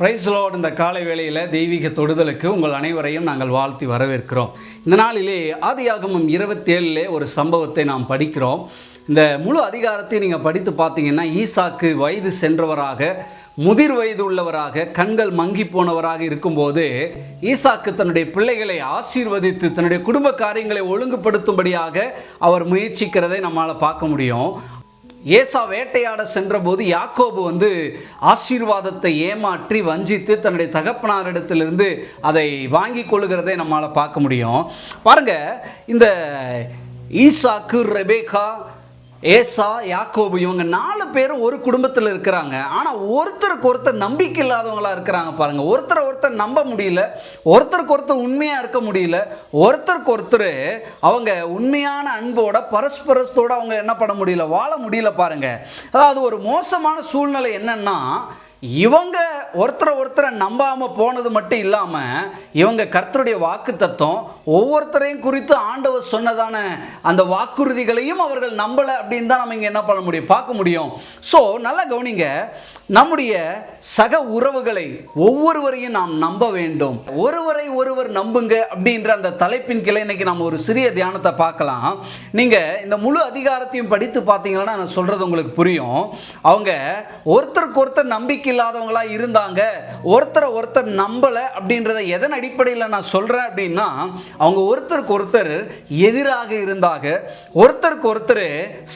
Price Lord இந்த காலை வேளையில் தெய்வீக தொடுதலுக்கு உங்கள் அனைவரையும் நாங்கள் வாழ்த்தி வரவேற்கிறோம். இந்த நாளிலே ஆதியாகமம் இருபத்தேழிலே ஒரு சம்பவத்தை நாம் படிக்கிறோம். இந்த முழு அதிகாரத்தை நீங்கள் படித்து பார்த்தீங்கன்னா ஈசாக்கு வயது சென்றவராக முதிர் வயது உள்ளவராக கண்கள் மங்கி போனவராக இருக்கும்போது ஈசாக்கு தன்னுடைய பிள்ளைகளை ஆசீர்வதித்து தன்னுடைய குடும்ப காரியங்களை ஒழுங்குபடுத்தும்படியாக அவர் முயற்சிக்கிறதை நம்மால் பார்க்க முடியும். ஏசா வேட்டையாட சென்றபோது யாக்கோபு வந்து ஆசீர்வாதத்தை ஏமாற்றி வஞ்சித்து தன்னுடைய தகப்பனாரிடத்திலிருந்து அதை வாங்கி கொள்ளுகிறதை நம்மளால் பார்க்க முடியும். பாருங்க இந்த ஈசாக்கு ரெபேகா ஏசா யாக்கோபு இவங்க நாலு பேரும் ஒரு குடும்பத்தில் இருக்கிறாங்க. ஆனால் ஒருத்தருக்கு ஒருத்தர் நம்பிக்கை இல்லாதவங்களாக இருக்கிறாங்க பாருங்கள் ஒருத்தரை ஒருத்தர் நம்ப முடியல. ஒருத்தருக்கு ஒருத்தர் உண்மையாக இருக்க முடியல. ஒருத்தருக்கு ஒருத்தர் அவங்க உண்மையான அன்போட பரஸ்பரத்தோட அவங்க என்ன பண்ண முடியல வாழ முடியல பாருங்கள் அதாவது ஒரு மோசமான சூழ்நிலை என்னென்னா இவங்க ஒருத்தரை ஒருத்தரை நம்பாமல் போனது மட்டும் இல்லாமல் இவங்க கர்த்தருடைய வாக்கு தத்துவம் ஒவ்வொருத்தரையும் குறித்து ஆண்டவர் சொன்னதான அந்த வாக்குறுதிகளையும் அவர்கள் நம்பலை அப்படின்னு தான் நம்ம இங்கே என்ன பண்ண முடியும்? பார்க்க முடியும். ஸோ நல்லா கவனிங்க. நம்முடைய சக உறவுகளை ஒவ்வொருவரையும் நாம் நம்ப வேண்டும். ஒருவரை ஒருவர் நம்புங்க அப்படின்ற அந்த தலைப்பின் கிளை இன்னைக்கு நம்ம ஒரு சிறிய தியானத்தை பார்க்கலாம். நீங்கள் இந்த முழு அதிகாரத்தையும் படித்து பார்த்தீங்கன்னா நான் சொல்கிறது உங்களுக்கு புரியும். அவங்க ஒருத்தருக்கு ஒருத்தர் நம்பிக்கை இல்லாதவங்களா இருந்தாங்க. ஒருத்தரை ஒருத்தர் நம்பலை அப்படின்றத எதன் அடிப்படையில் நான் சொல்கிறேன் அப்படின்னா அவங்க ஒருத்தருக்கு ஒருத்தர் எதிராக இருந்தாங்க. ஒருத்தருக்கு ஒருத்தர்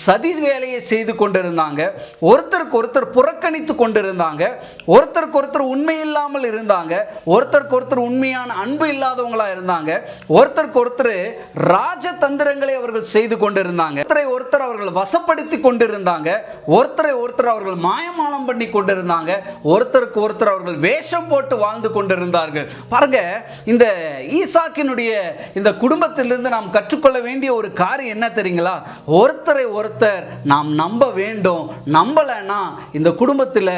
சதி வேலையை செய்து கொண்டிருந்தாங்க. ஒருத்தருக்கு ஒருத்தர் புறக்கணித்து கொண்டிருந்தாங்க. ஒருத்தருக்கு ஒருத்தர் உண்மை இல்லாமல் இருந்தாங்க. ஒருத்தருக்கு ஒருத்தர் உண்மையான அன்பு இல்லாதவங்களா இருந்தாங்க. ஒருத்தருக்கு ஒருத்தர் ராஜதந்திரங்களை அவர்கள் செய்து கொண்டிருந்தாங்க. ஒருத்தரை ஒருத்தர் அவர்கள் வசப்படுத்தி கொண்டிருந்தாங்க. ஒருத்தரை ஒருத்தர் அவர்கள் மாயமானம் பண்ணி கொண்டிருந்தாங்க. ஒருத்தருக்கு ஒருத்தர் அவர்கள் வேஷம் போட்டு வாழ்ந்து கொண்டிருந்தார்கள். பாருங்க இந்த ஈசாக்கினுடைய இந்த குடும்பத்திலிருந்து நாம் கற்றுக்கொள்ள வேண்டிய ஒரு காரியம் என்ன தெரியுங்களா? ஒருத்தரை ஒருத்தர் நாம் நம்ப வேண்டும். நம்பலைன்னா இந்த குடும்பத்தில்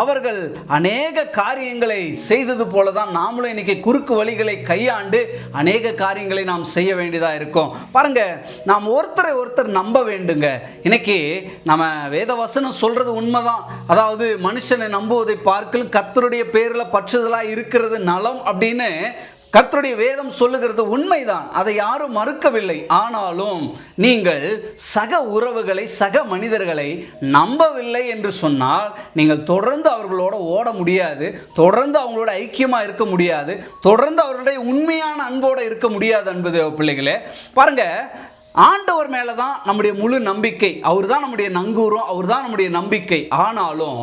அவர்கள் அநேக காரியங்களை செய்தது போல தான் நாமளும் இன்னைக்கு குறுக்கு வழிகளை கையாண்டு அநேக காரியங்களை நாம் செய்ய வேண்டியதாக இருக்கும். பாருங்க நாம் ஒருத்தரை ஒருத்தர் நம்ப வேண்டுங்க. இன்னைக்கு நம்ம வேத வசனம் சொல்றது உண்மைதான். அதாவது மனுஷனை நம்புவதை பார்க்கலும் கத்தருடைய பேரில் பற்றுதலாக இருக்கிறது நலம் அப்படின்னு கர்த்தருடைய வேதம் சொல்லுகிறது உண்மைதான். அதை யாரும் மறுக்கவில்லை. ஆனாலும் நீங்கள் சக உறவுகளை சக மனிதர்களை நம்பவில்லை என்று சொன்னால் நீங்கள் தொடர்ந்து அவர்களோட ஓட முடியாது தொடர்ந்து அவங்களோட ஐக்கியமாக இருக்க முடியாது தொடர்ந்து அவர்களுடைய உண்மையான அன்போடு இருக்க முடியாது என்பது பிள்ளைகளே. பாருங்கள் ஆண்டவர் மேலே தான் நம்முடைய முழு நம்பிக்கை. அவர் தான் நம்முடைய நங்கூரம் அவர் தான் நம்முடைய நம்பிக்கை. ஆனாலும்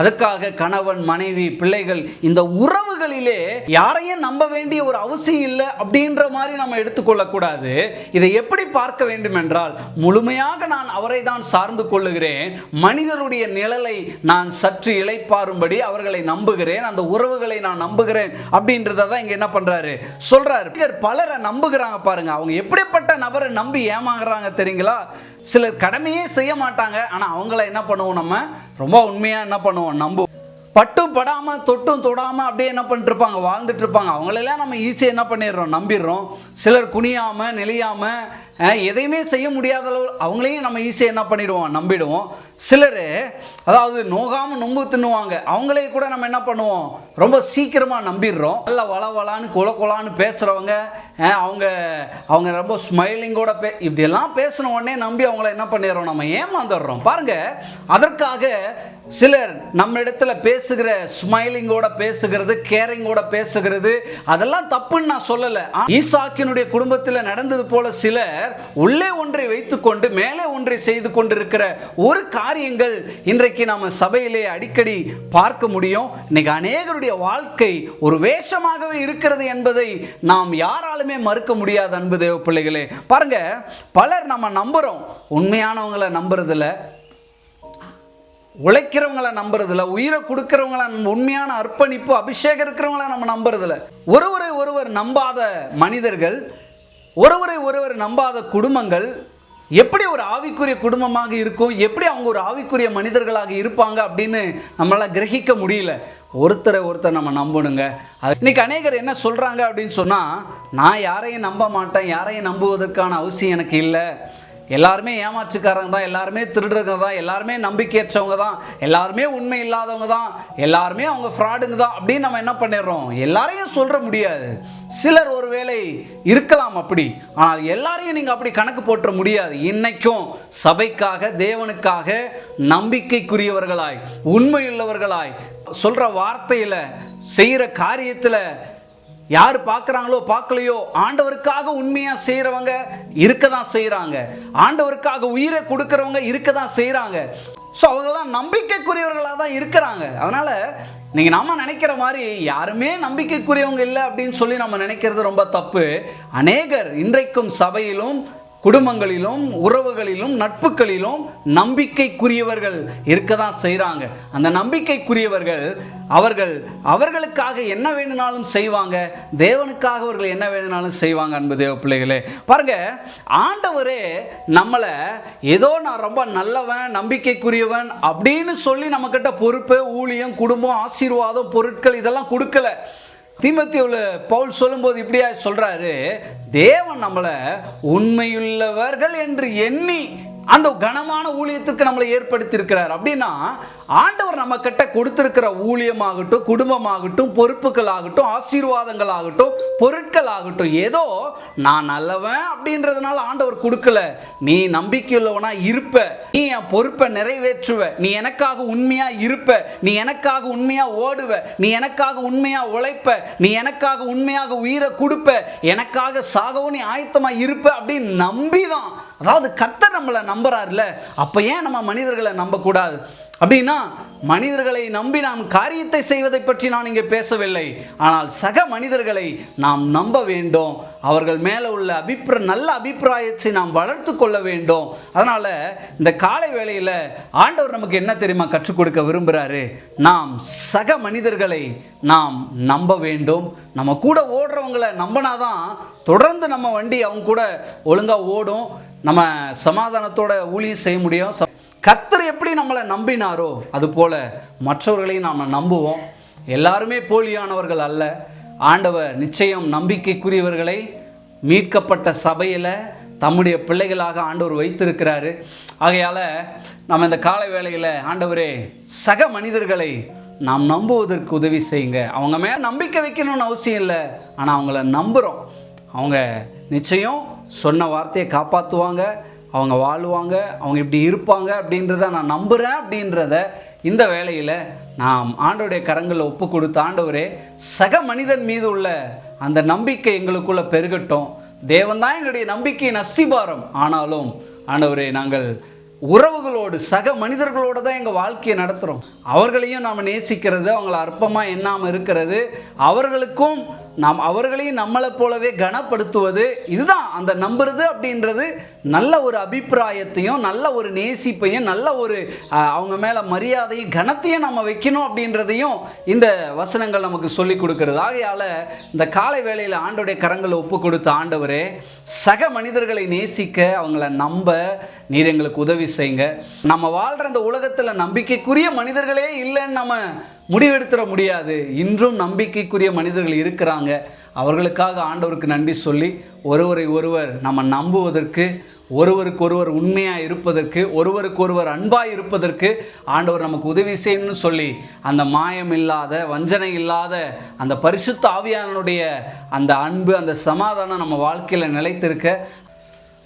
அதுக்காக கணவன் மனைவி பிள்ளைகள் இந்த உறவுகளிலே யாரையும் நம்ப வேண்டிய ஒரு அவசியம் இல்லை அப்படின்ற மாதிரி நம்ம எடுத்துக்கொள்ளக்கூடாது இதை எப்படி பார்க்க வேண்டும் என்றால் முழுமையாக நான் அவரை தான் சார்ந்து கொள்ளுகிறேன். மனிதருடைய நிழலை நான் சற்று இழைப்பாரும்படி அவர்களை நம்புகிறேன். அந்த உறவுகளை நான் நம்புகிறேன் அப்படின்றத தான் இங்கே என்ன பண்ணுறாரு சொல்றாரு. பலரை நம்புகிறாங்க பாருங்க. அவங்க எப்படிப்பட்ட நபரை நம்பி ஏமாறுறாங்க தெரியுங்களா? சிலர் கடமையே செய்ய மாட்டாங்க. ஆனால் அவங்கள என்ன பண்ணுவோம் நம்ம? ரொம்ப உண்மையாக என்ன பண்ணுவோம்? நம்புவோம். பட்டும் படாமல் தொட்டும் தொடாமல் அப்படியே என்ன பண்ணிட்டு இருப்பாங்க வாழ்ந்துட்டு இருப்பாங்க அவங்களெல்லாம் நம்ம ஈஸியாக என்ன பண்ணிடுறோம்? நம்பிடுறோம். சிலர் குனியாமல் நெளியாமல் எதையுமே செய்ய முடியாத அளவு அவங்களையும் நம்ம ஈஸியாக என்ன பண்ணிடுவோம்? நம்பிடுவோம். சிலர் அதாவது நோகாமல் நொம்பு தின்னுவாங்க. அவங்களே கூட நம்ம என்ன பண்ணுவோம்? ரொம்ப சீக்கிரமாக நம்பிடுறோம். நல்ல வள வளான்னு கொல கொலான்னு பேசுகிறவங்க அவங்க அவங்க ரொம்ப ஸ்மைலிங்கோட பே இப்படியெல்லாம் பேசின உடனே நம்பி அவங்கள என்ன பண்ணிடுறோம்? நம்ம ஏமாந்துடுறோம். பாருங்க அதற்காக சிலர் நம்ம இடத்துல பேசுகிற ஸ்மைலிங்கோட பேசுகிறது கேரிங்கோட பேசுகிறது அதெல்லாம் தப்புன்னு நான் சொல்லலை. ஈசாக்கினுடைய குடும்பத்தில் நடந்தது போல சிலர் உள்ளே ஒன்றை வைத்துக்கொண்டு மேலே ஒன்றை செய்து கொண்டிருக்கிற ஒரு காரியங்கள் இன்றைக்கு நாம் சபையிலே அடிக்கடி பார்க்க முடியும். இன்னைக்கு அநேகருடைய வாழ்க்கை ஒரு வேஷமாகவே இருக்கிறது என்பதை நாம் யாராலுமே மறுக்க முடியாது அன்பு தேவ பிள்ளைகளே. பாருங்க பலர் நம்ம நம்புகிறோம் உண்மையானவங்களை நம்புறதில்ல. உழைக்கிறவங்கள நம்புறதில்ல. உயிரை கொடுக்கறவங்கள உண்மையான அர்ப்பணிப்பு அபிஷேகம் இருக்கிறவங்கள நம்ம நம்புறதில்ல. ஒருவரை ஒருவர் நம்பாத மனிதர்கள் ஒருவரை ஒருவர் நம்பாத குடும்பங்கள் எப்படி ஒரு ஆவிக்குரிய குடும்பமாக இருக்கும்? எப்படி அவங்க ஒரு ஆவிக்குரிய மனிதர்களாக இருப்பாங்க அப்படின்னு நம்மளால் கிரகிக்க முடியல. ஒருத்தரை ஒருத்தர் நம்ம நம்பணுங்க. அது இன்னைக்கு அநேகர் என்ன சொல்கிறாங்க அப்படின்னு சொன்னால் நான் யாரையும் நம்ப மாட்டேன் யாரையும் நம்புவதற்கான அவசியம் எனக்கு இல்லை. எல்லாருமே ஏமாற்றுக்காரங்க தான் எல்லாருமே திருடுறவங்க தான் எல்லாருமே நம்பிக்கையற்றவங்க தான் எல்லாருமே உண்மை இல்லாதவங்க தான் எல்லாருமே அவங்க ஃப்ராடுங்க தான் அப்படின்னு நம்ம என்ன பண்ணிடுறோம்? எல்லாரையும் சொல்ற முடியாது. சிலர் ஒருவேளை இருக்கலாம் அப்படி. ஆனால் எல்லாரையும் நீங்கள் அப்படி கணக்கு போட்டுற முடியாது. இன்னைக்கும் சபைக்காக தேவனுக்காக நம்பிக்கைக்குரியவர்களாய் உண்மையுள்ளவர்களாய் சொல்ற வார்த்தையில செய்கிற காரியத்தில் யார் பார்க்குறாங்களோ பார்க்கலையோ ஆண்டவருக்காக உண்மையாக செய்கிறவங்க இருக்க தான் செய்கிறாங்க ஆண்டவருக்காக உயிரை கொடுக்குறவங்க இருக்க தான் செய்கிறாங்க ஸோ அவங்களாம் நம்பிக்கைக்குரியவர்களாக தான் இருக்கிறாங்க. அதனால் நீங்கள் நம்ம நினைக்கிற மாதிரி யாருமே நம்பிக்கைக்குரியவங்க இல்லை அப்படின்னு சொல்லி நம்ம நினைக்கிறது ரொம்ப தப்பு. அநேகர் இன்றைக்கும் சபையிலும் குடும்பங்களிலும் உறவுகளிலும் நட்புகளிலும் நம்பிக்கைக்குரியவர்கள் இருக்க தான் செய்கிறாங்க அந்த நம்பிக்கைக்குரியவர்கள் அவர்கள் அவர்களுக்காக என்ன வேணும்னாலும் செய்வாங்க தேவனுக்காக அவர்கள் என்ன வேணும்னாலும் செய்வாங்க அன்பு தேவ பிள்ளைகளே. பாருங்க ஆண்டவரே நம்மளை ஏதோ நான் ரொம்ப நல்லவன் நம்பிக்கைக்குரியவன் அப்படின்னு சொல்லி நம்மக்கிட்ட பொறுப்பு ஊழியம் குடும்பம் ஆசீர்வாதம் பொருட்கள் இதெல்லாம் கொடுக்கல. தீமத்தியுள்ள பவுல் சொல்லும்போது இப்படியா சொல்கிறாரு தேவன் நம்மளை உண்மையுள்ளவர்கள் என்று எண்ணி அந்த கனமான ஊழியத்திற்கு நம்மளை ஏற்படுத்தியிருக்கிறார். அப்படின்னா ஆண்டவர் நம்ம கிட்ட கொடுத்திருக்கிற ஊழியமாகட்டும் குடும்பமாகட்டும் பொறுப்புகள் ஆகட்டும் ஆசீர்வாதங்கள் ஆகட்டும் பொருட்கள் ஆகட்டும் ஏதோ நான் நல்லவன் அப்படின்றதுனால ஆண்டவர் கொடுக்கல. நீ நம்பிக்கையுள்ளவனா இருப்ப. நீ என் பொறுப்பை நிறைவேற்றுவ. நீ எனக்காக உண்மையா இருப்ப. நீ எனக்காக உண்மையா ஓடுவ. நீ எனக்காக உண்மையா உழைப்ப. நீ எனக்காக உண்மையாக உயிரை கொடுப்ப. எனக்காக சாகவும் நீ ஆயத்தமா இருப்ப அப்படின்னு நம்பிதான் அதாவது கர்த்தர் நம்மளை நம்புறாருல அப்போ ஏன் நம்ம மனிதர்களை நம்பக்கூடாது? அப்படின்னா மனிதர்களை நம்பி நாம் காரியத்தை செய்வதை பற்றி நான் இங்கே பேசவில்லை. ஆனால் சக மனிதர்களை நாம் நம்ப வேண்டும். அவர்கள் மேலே உள்ள அபிப்ர நல்ல அபிப்பிராயத்தை நாம் வளர்த்து கொள்ள வேண்டும். அதனால் இந்த காலை வேளையில் ஆண்டவர் நமக்கு என்ன தெரியுமா கற்றுக் கொடுக்க விரும்புகிறாரு நாம் சக மனிதர்களை நாம் நம்ப வேண்டும். நம்ம கூட ஓடுறவங்களை நம்பினாதான் தொடர்ந்து நம்ம வண்டி அவங்க கூட ஒழுங்காக ஓடும். நம்ம சமாதானத்தோட ஊழியம் செய்ய முடியும். கத்தர் எப்படி நம்மளை நம்பினாரோ அதுபோல மற்றவர்களையும் நாம் நம்புவோம். எல்லாருமே போலியானவர்கள் அல்ல. ஆண்டவர் நிச்சயம் நம்பிக்கைக்குரியவர்களை மீட்கப்பட்ட சபையில் தம்முடைய பிள்ளைகளாக ஆண்டவர் வைத்திருக்கிறாரு. ஆகையால் நம்ம இந்த கால வேளையில் ஆண்டவரே சக மனிதர்களை நாம் நம்புவதற்கு உதவி செய்யுங்க. அவங்க மேலே நம்பிக்கை வைக்கணும்னு அவசியம் இல்லை. ஆனால் அவங்கள நம்புகிறோம் அவங்க நிச்சயம் சொன்ன வார்த்தையை காப்பாற்றுவாங்க அவங்க வாழ்வாங்க அவங்க இப்படி இருப்பாங்க அப்படின்றத நான் நம்புகிறேன் அப்படின்றத இந்த வேலையில் நாம் ஆண்டோடைய கரங்களில் ஒப்பு கொடுத்த ஆண்டவரே சக மனிதன் மீது உள்ள அந்த நம்பிக்கை எங்களுக்குள்ளே பெருகட்டும். தேவன்தான் எங்களுடைய நம்பிக்கையின் அஸ்திபாரம். ஆனாலும் ஆண்டவரே நாங்கள் உறவுகளோடு சக மனிதர்களோடு தான் எங்கள் வாழ்க்கையை நடத்துகிறோம் அவர்களையும் நாம் நேசிக்கிறது அவங்கள அற்பமாக எண்ணாமல் இருக்கிறது. அவர்களுக்கும் நாம் அவர்களையும் நம்மளை போலவே கனப்படுத்துவது இதுதான். அந்த நம்புறது அப்படின்றது நல்ல ஒரு அபிப்பிராயத்தையும் நல்ல ஒரு நேசிப்பையும் நல்ல ஒரு அவங்க மேலே மரியாதையும் கனத்தையும் நம்ம வைக்கணும் அப்படின்றதையும் இந்த வசனங்கள் நமக்கு சொல்லி கொடுக்கறது. ஆகையால் இந்த காலை வேளையில் ஆண்டோடைய கரங்களை ஒப்பு கொடுத்த ஆண்டவரே சக மனிதர்களை நேசிக்க அவங்கள நம்ப நீர் எங்களுக்கு உதவி செய்யுங்க. நம்ம வாழ்கிற இந்த உலகத்தில் நம்பிக்கைக்குரிய மனிதர்களே இல்லைன்னு நம்ம முடிவெடுத்துட முடியாது. இன்றும் நம்பிக்கைக்குரிய மனிதர்கள் இருக்கிறாங்க. அவர்களுக்காக ஆண்டவருக்கு நன்றி சொல்லி ஒருவரை ஒருவர் நம்ம நம்புவதற்கு ஒருவருக்கொருவர் உண்மையாக இருப்பதற்கு ஒருவருக்கொருவர் அன்பாக இருப்பதற்கு ஆண்டவர் நமக்கு உதவி செய்யணும்னு சொல்லி அந்த மாயம் இல்லாத வஞ்சனை இல்லாத அந்த பரிசுத்த ஆவியானுடைய அந்த அன்பு அந்த சமாதானம் நம்ம வாழ்க்கையில் நிலைத்திருக்க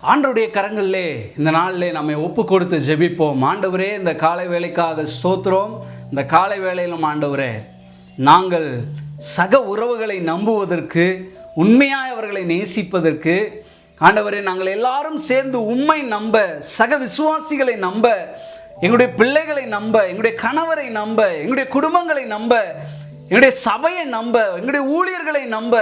ஆண்டருடைய கரங்களிலே இந்த நாளிலே நம்மை ஒப்பு கொடுத்து ஜெபிப்போம். ஆண்டவரே இந்த காலை வேலைக்காக சோத்துறோம் இந்த காலை வேலையிலும் ஆண்டவரே நாங்கள் சக உறவுகளை நம்புவதற்கு உண்மையாய் அவர்களை நேசிப்பதற்கு ஆண்டவரே நாங்கள் எல்லாரும் சேர்ந்து உண்மை நம்ப சக விசுவாசிகளை நம்ப எங்களுடைய பிள்ளைகளை நம்ப எங்களுடைய கணவரை நம்ப எங்களுடைய குடும்பங்களை நம்ப எங்களுடைய சபையை நம்ப எங்களுடைய ஊழியர்களை நம்ப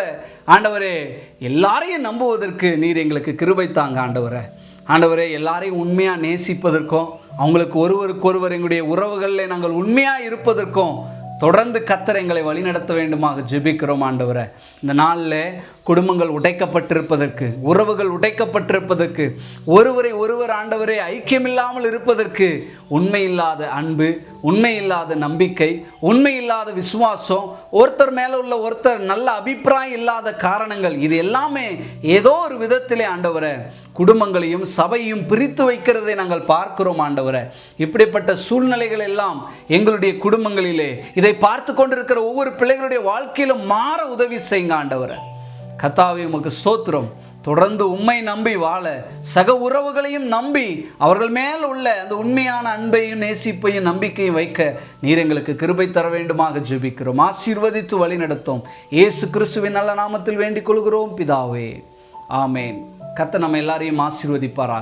ஆண்டவரே எல்லாரையும் நம்புவதற்கு நீர் எங்களுக்கு கிருபை தாங்க ஆண்டவரே. ஆண்டவரே எல்லாரையும் உண்மையாக நேசிப்பதற்கும் அவங்களுக்கு ஒருவருக்கு ஒருவர் எங்களுடைய உறவுகளில் நாங்கள் உண்மையாக இருப்பதற்கும் தொடர்ந்து கத்தர் எங்களை வழிநடத்த வேண்டுமாக ஜெபிக்கிறோம் ஆண்டவரை. இந்த நாளில் குடும்பங்கள் உடைக்கப்பட்டிருப்பதற்கு உறவுகள் உடைக்கப்பட்டிருப்பதற்கு ஒருவரை ஒருவர் ஆண்டவரை ஐக்கியமில்லாமல் இருப்பதற்கு உண்மையில்லாத அன்பு உண்மையில்லாத நம்பிக்கை உண்மையில்லாத விசுவாசம் ஒருத்தர் மேலே உள்ள ஒருத்தர் நல்ல அபிப்பிராயம் இல்லாத காரணங்கள் இது எல்லாமே ஏதோ ஒரு விதத்திலே ஆண்டவரை குடும்பங்களையும் சபையும் பிரித்து வைக்கிறதை நாங்கள் பார்க்கிறோம் ஆண்டவரை. இப்படிப்பட்ட சூழ்நிலைகள் எல்லாம் எங்களுடைய குடும்பங்களிலே இதை பார்த்து கொண்டிருக்கிற ஒவ்வொரு பிள்ளைகளுடைய வாழ்க்கையிலும் மாற உதவி செய்யுங்க ஆண்டவரை. கத்தாவை உமக்கு ஸ்தோத்திரம். தொடர்ந்து உண்மை நம்பி வாழ சக உறவுகளையும் நம்பி அவர்கள் மேல் உள்ள அந்த உண்மையான அன்பையும் நேசிப்பையும் நம்பிக்கையும் வைக்க நீர் எங்களுக்கு கிருபை தர வேண்டுமாக ஜெபிக்கிறோம். ஆசீர்வதித்து வழி நடத்தும் இயேசு கிறிஸ்துவின் நல்ல நாமத்தில் வேண்டிக் கொள்கிறோம். பிதாவே. ஆமேன். கத்த நம்ம எல்லாரையும் ஆசீர்வதிப்பாராக.